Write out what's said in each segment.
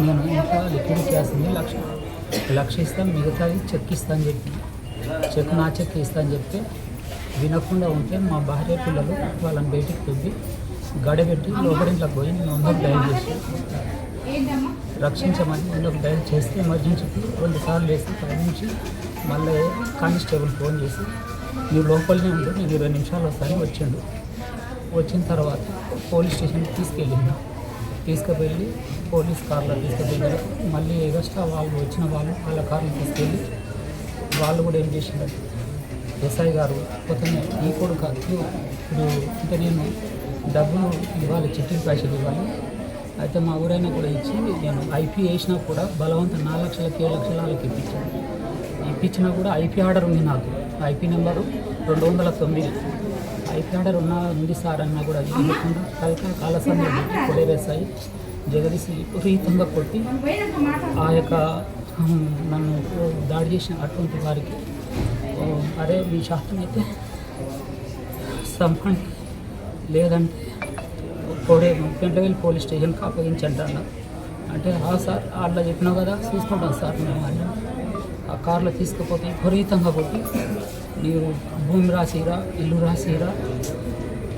నేను ఇంకా liquid cash ఉంది లక్ష లక్ష ఇస్తాను మిగతాది చెక్ ఇస్తాను చెప్పి. చెక్ నా చెక్ ఇస్తాను చెప్తే వినకుండా ఉంటే మా భార్య పిల్లలు వాళ్ళని బయటికి తొవ్వి గడబెట్టి లోపలింట్లోకి పోయి నేను అందరూ డైల్ చేసి రక్షించమని ముందుకు డైల్ చేస్తే ఎమర్జెన్సీకి రెండు సార్లు వేసి పై నుంచి మళ్ళీ కానిస్టేబుల్ ఫోన్ చేసి నువ్వు లోపలనే ఉంటే నేను ఇరవై నిమిషాలు వస్తాను వచ్చిండు. వచ్చిన తర్వాత పోలీస్ స్టేషన్కి తీసుకెళ్ళిండు. తీసుకువెళ్ళి పోలీస్ కార్లో తీసుకువెళ్ళారు మళ్ళీ ఎగస్ట్రా వాళ్ళు వచ్చిన వాళ్ళు వాళ్ళ కార్లు తీసుకెళ్ళి వాళ్ళు కూడా ఏం చేసినారు ఎస్ఐ గారు కొత్తనే ఈ కొడుకు ఇప్పుడు అంటే నేను డబ్బులు ఇవ్వాలి చిట్టీలు పైసలు ఇవ్వాలి. అయితే మా ఊరైనా కూడా ఇచ్చి నేను ఐపీ వేసినా కూడా బలవంతం నాలుగు లక్షలకి ఏడు లక్షల వాళ్ళకి ఇప్పించాను. ఇప్పించినా కూడా ఐపీ ఆర్డర్ ఉంది నాకు. ఐపీ నెంబరు రెండు వందల తొమ్మిది. ఐపీ ఆర్డర్ ఉన్న ఉంది సార్ అన్న కూడా అది ఇవ్వకుండా కలక కాలసంలో పెట్టి జగదీసి జగదీశ్ విపరీతంగా కొట్టి ఆ యొక్క నన్ను దాడి చేసిన అటువంటి వారికి అరే మీ శాస్త్రం అయితే సంపండి. లేదంటే కోడే పెంటవేలు పోలీస్ స్టేషన్కి అప్పగించండి అన్న. అంటే ఆ సార్ అట్లా చెప్పినావు కదా చూసుకుంటాం సార్ మేము అన్న. ఆ కార్లో తీసుకుపోతే విపరీతంగా కొట్టి నీవు భూమి రాసిరా ఇల్లు రాసిరా?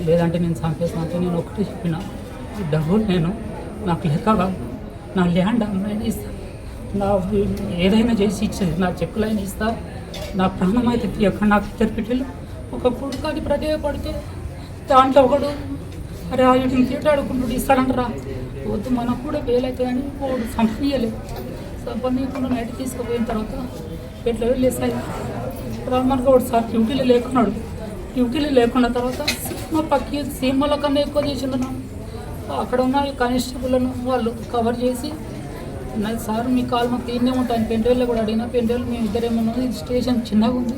లేదంటే నేను చంపేస్తాను అంటే నేను ఒకటి చెప్పిన డబ్బులు నేను నాకు లెక్క నా ల్యాండ్ అమ్మాయిని ఇస్తా. నా ఏదైనా చేసి ఇచ్చేది నా చెక్కులైనా ఇస్తా. నా ప్రాణం అయితే తీయక నాకు ఇద్దరు బిడ్డలు ఒక కొడుకు అది ప్రదేయపడితే దాంట్లో ఒకడు అరే ఆ వీటిని తీటాడుకుంటూ ఇస్తాడంటరా వద్దు మనకు కూడా వేలవుతుందని వాడు సంపనీయలేదు సంపనీయకుండా నైట్ తీసుకుపోయిన తర్వాత ఎట్లా వెళ్ళేసాయి రామన్ గౌడ్ సార్ డ్యూటీలు లేకున్నాడు. డ్యూటీలు లేకున్న తర్వాత సీమ పక్కి సీమల కన్నా ఎక్కువ చేసిండు అక్కడ ఉన్న కానిస్టేబుల్ను వాళ్ళు కవర్ చేసి సార్ మీ కాల్ మాకు తీనే ఉంటాను పెంటేళ్ళు కూడా అడిగినా పెంటేళ్ళు మేము ఇద్దరేమన్నా ఇది స్టేషన్ చిన్నగా ఉంది.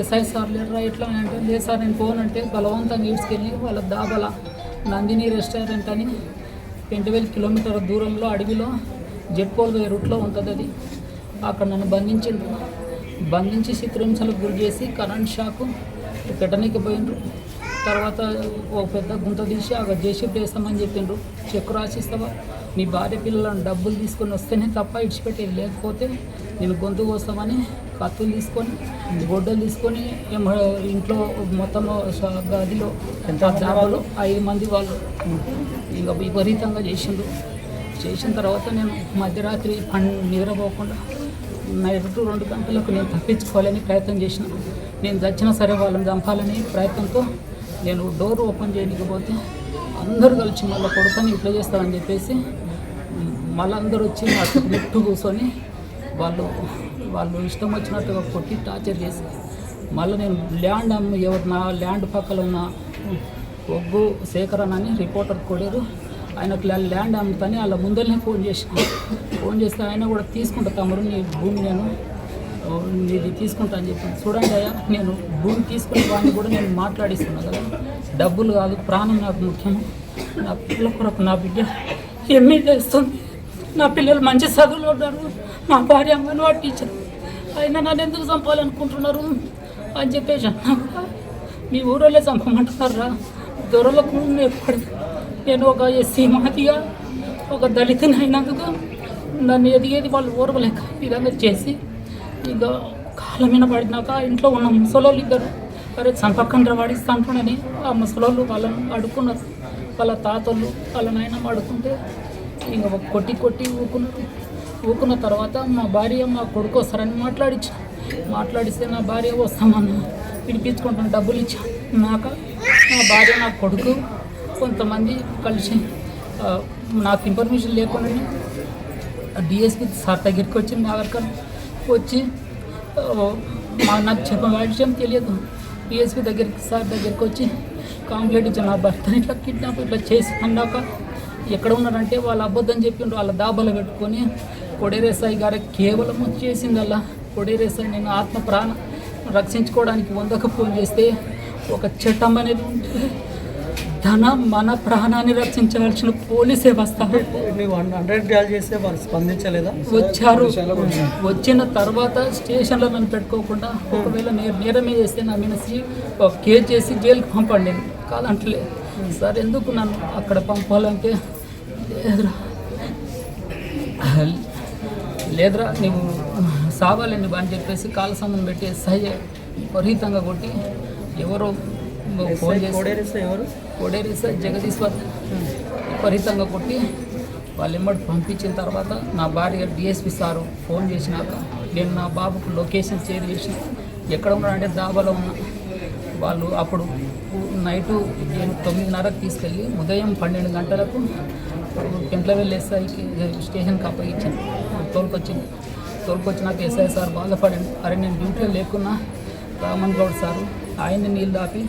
ఎస్ఐ సార్ లేరా ఎట్లా అని అంటే లేదు సార్ నేను ఫోన్ అంటే బలవంతంగా తీసుకెళ్ళి వాళ్ళ దాబల నందిని రెస్టారెంట్ అని పెంటివేల కిలోమీటర్ల దూరంలో అడవిలో జెట్ పోల్ రూట్లో ఉంటుంది అది. అక్కడ నన్ను బంధించిండ్రు. బంధించి చిత్రహింసలకు గురి చేసి కరెంట్ షాకు పెట్టనీకి పోయిండ్రు. తర్వాత ఓ పెద్ద గుంత తీసి అక్కడ చేసి వేస్తామని చెప్పిండ్రు చెక్కు రాసిస్తావా? మీ భార్య పిల్లలను డబ్బులు తీసుకొని వస్తేనే తప్ప ఇడిచిపెట్టేది లేకపోతే నేను గొంతు కోస్తామని కత్తులు తీసుకొని గొడ్డలు తీసుకొని ఇంట్లో మొత్తం గదిలో ఎంత దాదాపు ఐదు మంది వాళ్ళు. ఇంకా విపరీతంగా చేసిండ్రు. చేసిన తర్వాత నేను మధ్యరాత్రి పన్ నిద్రపోకుండా నైట్ రెండు గంటలకు నేను తప్పించుకోవాలని ప్రయత్నం చేసిన. నేను చచ్చినా సరే వాళ్ళని చంపాలని ప్రయత్నంతో నేను డోర్ ఓపెన్ చేయకపోతే అందరూ కలిసి మళ్ళీ కొడుకొని ఇట్లా చేస్తామని చెప్పేసి మళ్ళీ అందరూ వచ్చి నా కూర్చొని వాళ్ళు వాళ్ళు ఇష్టం వచ్చినట్టుగా కొట్టి టార్చర్ చేసి మళ్ళీ నేను ల్యాండ్ అమ్మ ఎవరు నా ల్యాండ్ పక్కన ఉన్న ఒగ్గు సేకరణ అని రిపోర్టర్ కొడారు. ఆయనకు ల్యాండ్ అమ్ముతాని వాళ్ళ ముందరనే ఫోన్ చేసిన. ఫోన్ చేస్తే ఆయన కూడా తీసుకుంటా తమ్ముడు నీ భూమి నేను ఓ, నీది తీసుకుంటా అని చెప్పి. చూడండి అయ్యా నేను భూమి తీసుకునే వాడిని కూడా నేను మాట్లాడిస్తున్నా కదా. డబ్బులు కాదు ప్రాణం నాకు ముఖ్యం. నా పిల్లల కొరకు నా బిడ్డ ఎంఏ చేస్తుంది. నా పిల్లలు మంచి చదువులు ఉన్నారు. మా భార్య అంగన్వాడి టీచర్. అయినా నన్ను ఎందుకు చంపాలనుకుంటున్నారు? అని చెప్పేసి అన్నా. మీ ఊరోళ్ళే చంపమంటున్నారా? దొరలకు ఎప్పుడు నేను ఒక ఎస్సీ మాదిగా ఒక దళితుని అయినందుకు నన్ను ఎదిగేది వాళ్ళు ఓర్వలేక ఈ విధంగా చేసి ఇక కాళ్ళ మీద పడినాక ఇంట్లో ఉన్న ముసలోళ్ళు ఇద్దరు అరే చంపకండ్ర వాడిస్తా అంటున్నాని ఆ ముసలోళ్ళు వాళ్ళని అడుక్కున్నారు. వాళ్ళ తాతలు వాళ్ళ నాయనమ్మ అడుక్కుంటే ఇక కొట్టి కొట్టి ఊకున్నారు. ఊకున్న తర్వాత మా భార్య మా కొడుకు వస్తారని మాట్లాడించా మాట్లాడిస్తే నా భార్య వస్తామన్న పిలిపించుకుంటాను డబ్బులు ఇచ్చా నాక నా భార్య నా కొడుకు కొంతమంది కలిసి నాకు ఇన్ఫర్మేషన్ లేకుండా డిఎస్పి సార్ దగ్గరికి వచ్చి నాగర్కర్ వచ్చి మా నాకు చెప్పిన విషయం తెలియదు. డిఎస్పి దగ్గరికి సార్ దగ్గరికి వచ్చి కాంప్లైంట్ ఇచ్చాను నా భర్తని ఇట్లా కిడ్నాప్ ఇట్లా చేసి అన్నాక ఎక్కడ ఉన్నారంటే వాళ్ళు అబద్ధం చెప్పిండ్రు. వాళ్ళ దాబాలు పెట్టుకొని కొడేరేసాయి గారు కేవలం చేసిందల్లా. కొడేరేసాయి నేను ఆత్మ ప్రాణ రక్షించుకోవడానికి వందకు ఫోన్ చేస్తే ఒక చట్టం అనేది ఉంటుంది ధన మన ప్రాణాన్ని రక్షించవలసిన పోలీసే వస్తారు. వచ్చారు. వచ్చిన తర్వాత స్టేషన్లో నన్ను పెట్టుకోకుండా ఒకవేళ నేను నేరమే చేస్తే నా మీద కేసు చేసి జైలుకి పంపండి. కాదంటలే. సార్ ఎందుకు నన్ను అక్కడ పంపాలంటే? లేదురా. లేదురా నువ్వు సావాలండి అని చెప్పేసి కాల సమయం పెట్టి ఎస్ఐ విపరీతంగా కొట్టి ఎవరో ఫోన్ చేసి ఎవరు? కోడేరి సార్ జగదీశ్వర్ విపరీతంగా కొట్టి వాళ్ళు ఎమ్మటి పంపించిన తర్వాత నా భార్య డిఎస్పి సారు ఫోన్ చేసినాక నేను నా బాబుకు లొకేషన్ షేర్ చేసి ఎక్కడ ఉన్నాడంటే దాబాలో ఉన్నా. వాళ్ళు అప్పుడు నైటు నేను తొమ్మిదిన్నరకు తీసుకెళ్ళి ఉదయం పన్నెండు గంటలకు పెంట్లవెల్లి ఎస్ఐకి స్టేషన్కి అప్పగించాను తోలుకొచ్చింది. తోలుకొచ్చినాక ఎస్ఐ సార్ బాధపడండి అరే నేను డ్యూటీలో లేకున్నా రామన్ గౌడ్ సారు ఆయన్ని నీళ్ళు దాపి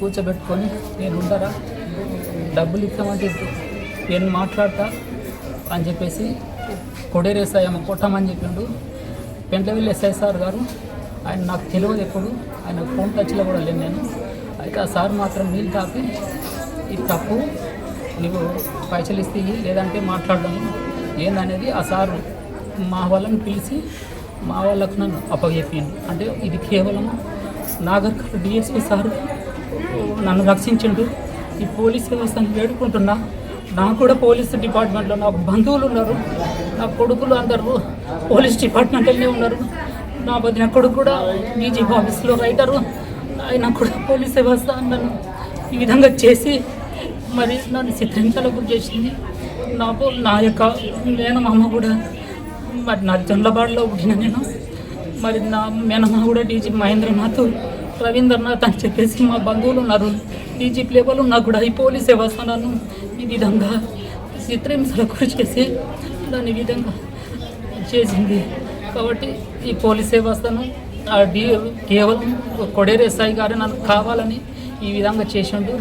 కూర్చోబెట్టుకొని నేను ఉండరా డబ్బులు ఇస్తామంటే చెప్పి నేను మాట్లాడతా అని చెప్పేసి కొడేరేసాయమ్మ కొట్టమని చెప్పిండు. పెంట్లవెల్లి ఎస్ఐ సార్ గారు ఆయన నాకు తెలియదు ఎప్పుడు ఆయన ఫోన్ టచ్లో కూడా లేను నేను. అయితే ఆ సార్ మాత్రం నీళ్ళు తాపి ఇది తప్పు నువ్వు పైసలు ఇస్తే లేదంటే మాట్లాడడం ఏందనేది ఆ సారు మా వాళ్ళని పిలిచి మా వాళ్ళకు నన్ను అప్పగెప్పిండు. అంటే ఇది కేవలం నాగర్ డిఎస్పీ సార్ నన్ను రక్షించిండు. ఈ పోలీస్ వ్యవస్థను వేడుకుంటున్నా. నాకు కూడా పోలీస్ డిపార్ట్మెంట్లో నాకు బంధువులు ఉన్నారు. నా కొడుకులు అందరూ పోలీస్ డిపార్ట్మెంట్లోనే ఉన్నారు. నా వదిన కొడుకు కూడా డీజీ ఆఫీస్లో రైటరు. ఆయన కూడా పోలీస్ వ్యవస్థ నన్ను ఈ విధంగా చేసి మరి నన్ను చిత్రించాల గురి చేసింది. నాకు నా యొక్క నేను మా అమ్మ కూడా మరి నా జొండ్లబాడులో పుట్టిన నేను. మరి నా మేనమ్మ కూడా డీజీ మహేంద్రనాథ్ రవీంద్రనాథ్ అని చెప్పేసి మా బంధువులు ఉన్నారు. డీజీపీ లేబల్ ఉన్నా కూడా ఈ పోలీస్ వ్యవస్థను ఈ విధంగా చిత్రహింసలకు గురి చేసి దాని ఈ విధంగా చేసింది. కాబట్టి ఈ పోలీస్ వ్యవస్థను ఆ డీ కేవలం కొడేరేసాయి గారు నాకు కావాలని ఈ విధంగా చేసిండు.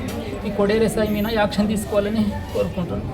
ఈ కొడేరేసాయి మీద యాక్షన్ తీసుకోవాలని కోరుకుంటున్నాను.